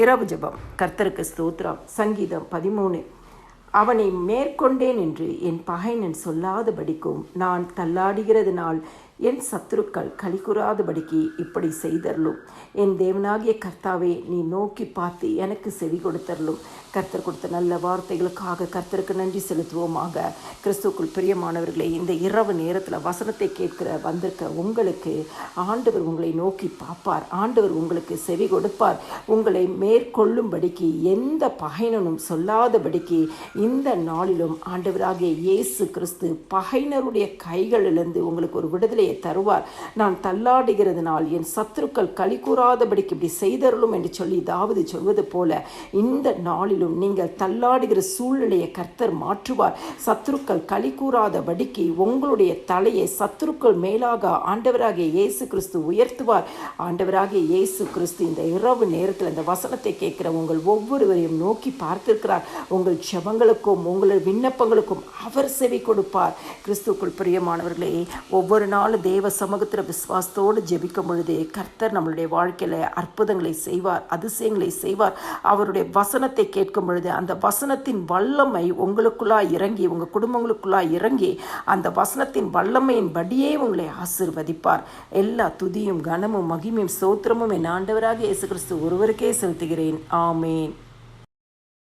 இரவு ஜபம். கர்த்தருக்கு ஸ்தோத்திரம். சங்கீதம் பதிமூணு. அவனை மேற்கொண்டேன் என்று என் பகைனன் சொல்லாதபடிக்கும் நான் தள்ளாடுகிறதுனால் என் சத்துருக்கள் களிக்குறாதபடிக்கு இப்படி செய்தரலும் என் தேவனாகிய கர்த்தாவே நீ நோக்கி பார்த்து எனக்கு செவி கொடுத்தரலும் கர்த்தர் கொடுத்த நல்ல வார்த்தைகளுக்காக கர்த்தருக்கு நன்றி செலுத்துவோமாக. கிறிஸ்துக்குள் பிரியமானவர்களே இந்த இரவு நேரத்தில் வசனத்தை கேட்கிற வந்திருக்க உங்களுக்கு ஆண்டவர் உங்களை நோக்கி பார்ப்பார். ஆண்டவர் உங்களுக்கு செவி கொடுப்பார். உங்களை மேற்கொள்ளும்படிக்கு எந்த பகைனனும் சொல்லாதபடிக்கு இந்த நாளிலும் ஆண்டவராகிய இயேசு கிறிஸ்து பகைனருடைய கைகளிலிருந்து உங்களுக்கு ஒரு விடுதலை விடுதலையை தருவார். நான் தள்ளாடுகிறதுனால் என் சத்துருக்கள் களி கூறாதபடிக்கு இப்படி செய்தருளும் என்று சொல்லி தாவது சொல்வது போல இந்த நாளிலும் நீங்கள் தள்ளாடுகிற சூழ்நிலையை கர்த்தர் மாற்றுவார். சத்துருக்கள் களி கூறாதபடிக்கு உங்களுடைய தலையை சத்துருக்கள் மேலாக ஆண்டவராகிய இயேசு கிறிஸ்து உயர்த்துவார். ஆண்டவராகிய இயேசு கிறிஸ்து இந்த இரவு நேரத்தில் இந்த வசனத்தை கேட்கிற உங்கள் ஒவ்வொருவரையும் நோக்கி பார்த்திருக்கிறார். உங்கள் ஜெபங்களுக்கும் உங்கள் விண்ணப்பங்களுக்கும் அவர் செவி கொடுப்பார். கிறிஸ்துக்குள் பிரியமானவர்களே ஒவ்வொரு நாளும் தேவ சமூகத்தில் விஸ்வாசத்தோடு ஜெபிக்கும் பொழுது கர்த்தர் நம்மளுடைய வாழ்க்கையில் அற்புதங்களை செய்வார் அதிசயங்களை செய்வார். அவருடைய வசனத்தை கேட்கும் பொழுது அந்த வசனத்தின் வல்லமை உங்களுக்குள்ளா இறங்கி உங்கள் குடும்பங்களுக்குள்ளாய் இறங்கி அந்த வசனத்தின் வல்லமையின் படியே உங்களை ஆசிர்வதிப்பார். எல்லா துதியும் கனமும் மகிமையும் சோத்திரமும் என் ஆண்டவராக இயேசு கிறிஸ்து ஒருவருக்கே செலுத்துகிறேன். ஆமேன்.